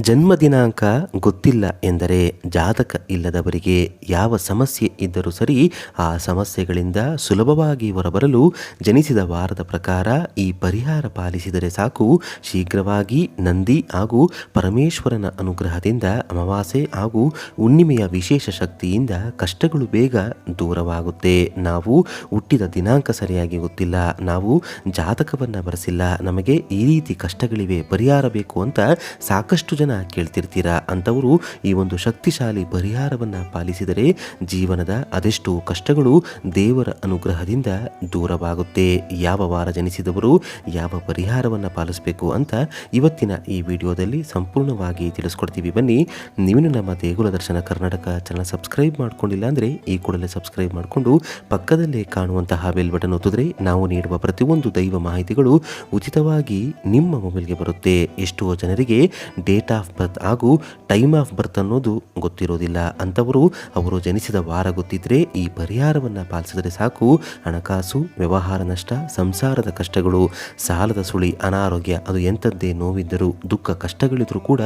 ಜನ್ಮ ದಿನಾಂಕ ಗೊತ್ತಿಲ್ಲ ಎಂದರೆ ಜಾತಕ ಇಲ್ಲದವರಿಗೆ ಯಾವ ಸಮಸ್ಯೆ ಇದ್ದರೂ ಸರಿ ಆ ಸಮಸ್ಯೆಗಳಿಂದ ಸುಲಭವಾಗಿ ಹೊರಬರಲು ಜನಿಸಿದ ವಾರದ ಪ್ರಕಾರ ಈ ಪರಿಹಾರ ಪಾಲಿಸಿದರೆ ಸಾಕು. ಶೀಘ್ರವಾಗಿ ನಂದಿ ಹಾಗೂ ಪರಮೇಶ್ವರನ ಅನುಗ್ರಹದಿಂದ ಅಮಾವಾಸ್ಯೆ ಹಾಗೂ ಹುಣ್ಣಿಮೆಯ ವಿಶೇಷ ಶಕ್ತಿಯಿಂದ ಕಷ್ಟಗಳು ಬೇಗ ದೂರವಾಗುತ್ತೆ. ನಾವು ಹುಟ್ಟಿದ ದಿನಾಂಕ ಸರಿಯಾಗಿ ಗೊತ್ತಿಲ್ಲ. ನಾವು ಜಾತಕವನ್ನು ಬರೆಸಿಲ್ಲ. ನಮಗೆ ಈ ರೀತಿ ಕಷ್ಟಗಳಿವೆ. ಪರಿಹಾರ ಬೇಕು ಅಂತ ಸಾಕಷ್ಟು ಜನ ಕೇಳ್ತಿರ್ತೀರಾ ಅಂಥವರು ಈ ಒಂದು ಶಕ್ತಿಶಾಲಿ ಪರಿಹಾರವನ್ನು ಪಾಲಿಸಿದರೆ ಜೀವನದ ಅದೆಷ್ಟು ಕಷ್ಟಗಳು ದೇವರ ಅನುಗ್ರಹದಿಂದ ದೂರವಾಗುತ್ತೆ. ಯಾವ ವಾರ ಜನಿಸಿದವರು ಯಾವ ಪರಿಹಾರವನ್ನು ಪಾಲಿಸಬೇಕು ಅಂತ ಇವತ್ತಿನ ಈ ವಿಡಿಯೋದಲ್ಲಿ ಸಂಪೂರ್ಣವಾಗಿ ತಿಳಿಸ್ಕೊಡ್ತೀವಿ. ಬನ್ನಿ, ನೀವು ನಮ್ಮ ದೇಗುಲ ದರ್ಶನ ಕರ್ನಾಟಕ ಚಾನಲ್ ಸಬ್ಸ್ಕ್ರೈಬ್ ಮಾಡ್ಕೊಂಡಿಲ್ಲ ಅಂದರೆ ಈ ಕೂಡಲೇ ಸಬ್ಸ್ಕ್ರೈಬ್ ಮಾಡಿಕೊಂಡು ಪಕ್ಕದಲ್ಲೇ ಕಾಣುವಂತಹ ಬೆಲ್ ಬಟನ್ ಒತ್ತಿದ್ರೆ ನಾವು ನೀಡುವ ಪ್ರತಿಯೊಂದು ದೈವ ಮಾಹಿತಿಗಳು ಉಚಿತವಾಗಿ ನಿಮ್ಮ ಮೊಬೈಲ್ಗೆ ಬರುತ್ತೆ. ಎಷ್ಟೋ ಜನರಿಗೆ ಡೇಟ್ ಆಫ್ ಬರ್ತ್ ಹಾಗೂ ಟೈಮ್ ಆಫ್ ಬರ್ತ್ ಅನ್ನೋದು ಗೊತ್ತಿರೋದಿಲ್ಲ. ಅಂಥವರು ಅವರು ಜನಿಸಿದ ವಾರ ಗೊತ್ತಿದ್ರೆ ಈ ಪರಿಹಾರವನ್ನು ಪಾಲಿಸಿದರೆ ಸಾಕು. ಹಣಕಾಸು, ವ್ಯವಹಾರ ನಷ್ಟ, ಸಂಸಾರದ ಕಷ್ಟಗಳು, ಸಾಲದ ಸುಳಿ, ಅನಾರೋಗ್ಯ, ಅದು ಎಂಥದ್ದೇ ನೋವಿದ್ದರೂ, ದುಃಖ ಕಷ್ಟಗಳಿದ್ರೂ ಕೂಡ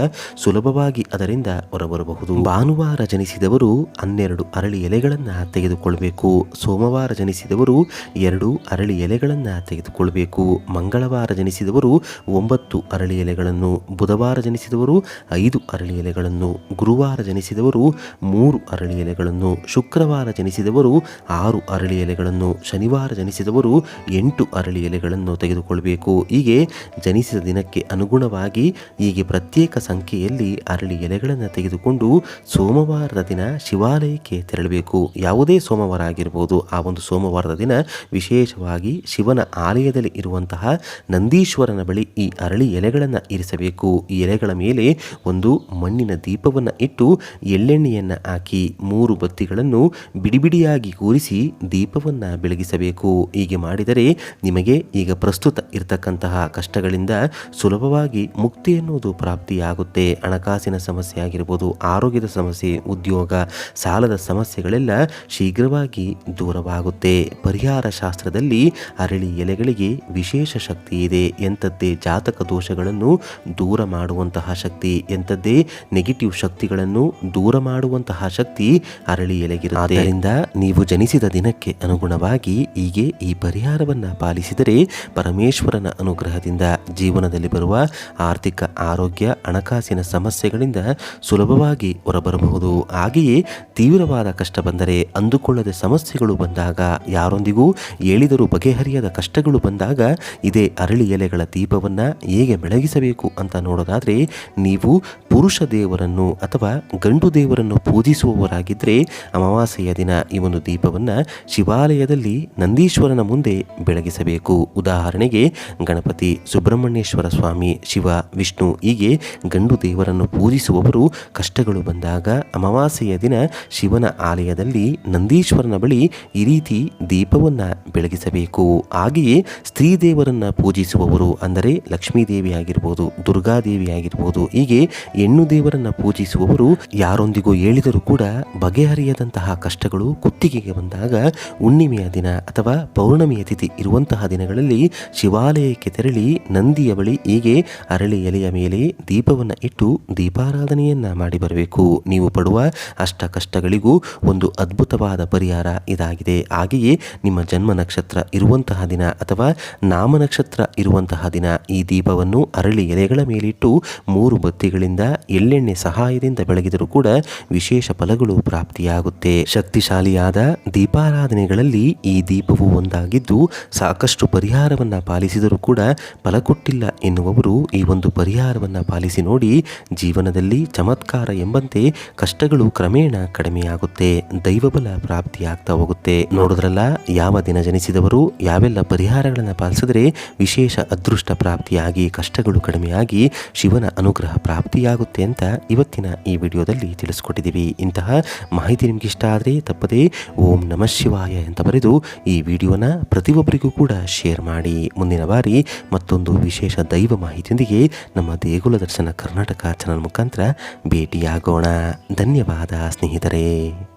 ಸುಲಭವಾಗಿ ಅದರಿಂದ ಹೊರಬರಬಹುದು. ಭಾನುವಾರ ಜನಿಸಿದವರು ಹನ್ನೆರಡು ಅರಳಿ ಎಲೆಗಳನ್ನು ತೆಗೆದುಕೊಳ್ಳಬೇಕು ಸೋಮವಾರ ಜನಿಸಿದವರು ಎರಡು ಅರಳಿ ಎಲೆಗಳನ್ನು ತೆಗೆದುಕೊಳ್ಳಬೇಕು ಮಂಗಳವಾರ ಜನಿಸಿದವರು ಒಂಬತ್ತು ಅರಳಿ ಎಲೆಗಳನ್ನು. ಬುಧವಾರ ಜನಿಸಿದವರು ಐದು ಅರಳಿ ಎಲೆಗಳನ್ನು, ಗುರುವಾರ ಜನಿಸಿದವರು ಮೂರು ಅರಳಿ ಎಲೆಗಳನ್ನು, ಶುಕ್ರವಾರ ಜನಿಸಿದವರು ಆರು ಅರಳಿ ಎಲೆಗಳನ್ನು, ಶನಿವಾರ ಜನಿಸಿದವರು ಎಂಟು ಅರಳಿ ಎಲೆಗಳನ್ನು ತೆಗೆದುಕೊಳ್ಳಬೇಕು ಹೀಗೆ ಜನಿಸಿದ ದಿನಕ್ಕೆ ಅನುಗುಣವಾಗಿ ಹೀಗೆ ಪ್ರತ್ಯೇಕ ಸಂಖ್ಯೆಯಲ್ಲಿ ಅರಳಿ ಎಲೆಗಳನ್ನು ತೆಗೆದುಕೊಂಡು ಸೋಮವಾರದ ದಿನ ಶಿವಾಲಯಕ್ಕೆ ತೆರಳಬೇಕು. ಯಾವುದೇ ಸೋಮವಾರ ಆಗಿರ್ಬೋದು ಆ ಒಂದು ಸೋಮವಾರದ ದಿನ ವಿಶೇಷವಾಗಿ ಶಿವನ ಆಲಯದಲ್ಲಿ ಇರುವಂತಹ ನಂದೀಶ್ವರನ ಬಳಿ ಈ ಅರಳಿ ಎಲೆಗಳನ್ನು ಇರಿಸಬೇಕು. ಈ ಎಲೆಗಳ ಮೇಲೆ ಒಂದು ಮಣ್ಣಿನ ದೀಪವನ್ನು ಇಟ್ಟು ಎಳ್ಳೆಣ್ಣೆಯನ್ನು ಹಾಕಿ ಮೂರು ಬತ್ತಿಗಳನ್ನು ಬಿಡಿಬಿಡಿಯಾಗಿ ಕೂರಿಸಿ ದೀಪವನ್ನು ಬೆಳಗಿಸಬೇಕು. ಹೀಗೆ ಮಾಡಿದರೆ ನಿಮಗೆ ಈಗ ಪ್ರಸ್ತುತ ಇರತಕ್ಕಂತಹ ಕಷ್ಟಗಳಿಂದ ಸುಲಭವಾಗಿ ಮುಕ್ತಿ ಎನ್ನುವುದು ಪ್ರಾಪ್ತಿಯಾಗುತ್ತೆ. ಹಣಕಾಸಿನ ಸಮಸ್ಯೆ ಆಗಿರ್ಬೋದು, ಆರೋಗ್ಯದ ಸಮಸ್ಯೆ, ಉದ್ಯೋಗ, ಸಾಲದ ಸಮಸ್ಯೆಗಳೆಲ್ಲ ಶೀಘ್ರವಾಗಿ ದೂರವಾಗುತ್ತೆ. ಪರಿಹಾರ ಶಾಸ್ತ್ರದಲ್ಲಿ ಅರಳಿ ಎಲೆಗಳಿಗೆ ವಿಶೇಷ ಶಕ್ತಿ ಇದೆ. ಎಂಥದ್ದೇ ಜಾತಕ ದೋಷಗಳನ್ನು ದೂರ ಮಾಡುವಂತಹ ಶಕ್ತಿ ಎಂಥದ್ದೇ ನೆಗೆಟಿವ್ ಶಕ್ತಿಗಳನ್ನು ದೂರ ಮಾಡುವಂತಹ ಶಕ್ತಿ ಅರಳಿ ಎಲೆಗಿರುತ್ತೆ ಆದ್ದರಿಂದ ನೀವು ಜನಿಸಿದ ದಿನಕ್ಕೆ ಅನುಗುಣವಾಗಿ ಹೀಗೆ ಈ ಪರಿಹಾರವನ್ನು ಪಾಲಿಸಿದರೆ ಪರಮೇಶ್ವರನ ಅನುಗ್ರಹದಿಂದ ಜೀವನದಲ್ಲಿ ಬರುವ ಆರ್ಥಿಕ, ಆರೋಗ್ಯ, ಹಣಕಾಸಿನ ಸಮಸ್ಯೆಗಳಿಂದ ಸುಲಭವಾಗಿ ಹೊರಬರಬಹುದು. ಹಾಗೆಯೇ ತೀವ್ರವಾದ ಕಷ್ಟ ಬಂದರೆ ಅಂದುಕೊಳ್ಳದ ಸಮಸ್ಯೆಗಳು ಬಂದಾಗ ಯಾರೊಂದಿಗೂ ಹೇಳಿದರೂ ಬಗೆಹರಿಯದ ಕಷ್ಟಗಳು ಬಂದಾಗ ಇದೇ ಅರಳಿ ಎಲೆಗಳ ದೀಪವನ್ನು ಹೇಗೆ ಬೆಳಗಿಸಬೇಕು ಅಂತ ನೋಡೋದಾದರೆ ನೀವು ಪುರುಷ ದೇವರನ್ನು ಅಥವಾ ಗಂಡು ದೇವರನ್ನು ಪೂಜಿಸುವವರಾಗಿದ್ದರೆ ಅಮಾವಾಸ್ಯೆಯ ದಿನ ಈ ಒಂದು ದೀಪವನ್ನು ಶಿವಾಲಯದಲ್ಲಿ ನಂದೀಶ್ವರನ ಮುಂದೆ ಬೆಳಗಿಸಬೇಕು. ಉದಾಹರಣೆಗೆ ಗಣಪತಿ ಸುಬ್ರಹ್ಮಣ್ಯೇಶ್ವರ ಸ್ವಾಮಿ, ಶಿವ, ವಿಷ್ಣು ಹೀಗೆ ಗಂಡು ದೇವರನ್ನು ಪೂಜಿಸುವವರು ಕಷ್ಟಗಳು ಬಂದಾಗ ಅಮಾವಾಸ್ಯೆಯ ದಿನ ಶಿವನ ಆಲಯದಲ್ಲಿ ನಂದೀಶ್ವರನ ಬಳಿ ಈ ರೀತಿ ದೀಪವನ್ನು ಬೆಳಗಿಸಬೇಕು. ಹಾಗೆಯೇ ಸ್ತ್ರೀ ದೇವರನ್ನು ಪೂಜಿಸುವವರು ಅಂದರೆ ಲಕ್ಷ್ಮೀದೇವಿ ಆಗಿರ್ಬೋದು ದುರ್ಗಾದೇವಿ ಆಗಿರ್ಬೋದು ಹೀಗೆ ಹೆಣ್ಣು ದೇವರನ್ನು ಪೂಜಿಸುವವರು ಯಾರೊಂದಿಗೂ ಹೇಳಿದರೂ ಕೂಡ ಬಗೆಹರಿಯದಂತಹ ಕಷ್ಟಗಳು ಕುತ್ತಿಗೆಗೆ ಬಂದಾಗ ಹುಣ್ಣಿಮೆಯ ದಿನ ಅಥವಾ ಪೌರ್ಣಮಿಯ ತಿಥಿ ಇರುವಂತಹ ದಿನಗಳಲ್ಲಿ ಶಿವಾಲಯಕ್ಕೆ ತೆರಳಿ ನಂದಿಯ ಬಳಿ ಹೀಗೆ ಅರಳಿ ಎಲೆಯ ಮೇಲೆ ದೀಪವನ್ನು ಇಟ್ಟು ದೀಪಾರಾಧನೆಯನ್ನ ಮಾಡಿ ಬರಬೇಕು. ನೀವು ಪಡುವ ಅಷ್ಟ ಕಷ್ಟಗಳಿಗೂ ಒಂದು ಅದ್ಭುತವಾದ ಪರಿಹಾರ ಇದಾಗಿದೆ. ಹಾಗೆಯೇ ನಿಮ್ಮ ಜನ್ಮ ನಕ್ಷತ್ರ ಇರುವಂತಹ ದಿನ ಅಥವಾ ನಾಮ ನಕ್ಷತ್ರ ಇರುವಂತಹ ದಿನ ಈ ದೀಪವನ್ನು ಅರಳಿ ಎಲೆಗಳ ಮೇಲಿಟ್ಟು ಮೂರು ಬತ್ತಿಗಳಿಂದ ಎಳ್ಳೆಣ್ಣೆ ಸಹಾಯದಿಂದ ಬೆಳಗಿದರೂ ಕೂಡ ವಿಶೇಷ ಫಲಗಳು ಪ್ರಾಪ್ತಿಯಾಗುತ್ತೆ. ಶಕ್ತಿಶಾಲಿಯಾದ ದೀಪಾರಾಧನೆಗಳಲ್ಲಿ ಈ ದೀಪವು ಒಂದಾಗಿದ್ದು ಸಾಕಷ್ಟು ಪರಿಹಾರವನ್ನು ಪಾಲಿಸಿದರೂ ಕೂಡ ಫಲ ಕೊಟ್ಟಿಲ್ಲ ಎನ್ನುವವರು ಈ ಒಂದು ಪರಿಹಾರವನ್ನು ಪಾಲಿಸಿ ನೋಡಿ ಜೀವನದಲ್ಲಿ ಚಮತ್ಕಾರ ಎಂಬಂತೆ ಕಷ್ಟಗಳು ಕ್ರಮೇಣ ಕಡಿಮೆಯಾಗುತ್ತೆ. ದೈವಬಲ ಪ್ರಾಪ್ತಿಯಾಗ್ತಾ ಹೋಗುತ್ತೆ. ನೋಡಿದ್ರಲ್ಲ, ಯಾವ ದಿನ ಜನಿಸಿದವರು ಯಾವೆಲ್ಲ ಪರಿಹಾರಗಳನ್ನು ಪಾಲಿಸಿದ್ರೆ ವಿಶೇಷ ಅದೃಷ್ಟ ಪ್ರಾಪ್ತಿಯಾಗಿ ಕಷ್ಟಗಳು ಕಡಿಮೆಯಾಗಿ ಶಿವನ ಅನುಗ್ರಹ ಪ್ರಾಪ್ತಿಯಾಗುತ್ತೆ ಅಂತ ಇವತ್ತಿನ ಈ ವಿಡಿಯೋದಲ್ಲಿ ತಿಳಿಸ್ಕೊಟ್ಟಿದ್ದೀವಿ. ಇಂತಹ ಮಾಹಿತಿ ನಿಮ್ಗೆ ಇಷ್ಟ ಆದರೆ ತಪ್ಪದೇ ಓಂ ನಮಃ ಶಿವಾಯ ಅಂತ ಬರೆದು ಈ ವಿಡಿಯೋನ ಪ್ರತಿಯೊಬ್ಬರಿಗೂ ಕೂಡ ಶೇರ್ ಮಾಡಿ. ಮುಂದಿನ ಬಾರಿ ಮತ್ತೊಂದು ವಿಶೇಷ ದೈವ ಮಾಹಿತಿಯೊಂದಿಗೆ ನಮ್ಮ ದೇಗುಲ ದರ್ಶನ ಕರ್ನಾಟಕ ಚಾನಲ್ ಮುಖಾಂತರ ಭೇಟಿಯಾಗೋಣ. ಧನ್ಯವಾದ ಸ್ನೇಹಿತರೆ.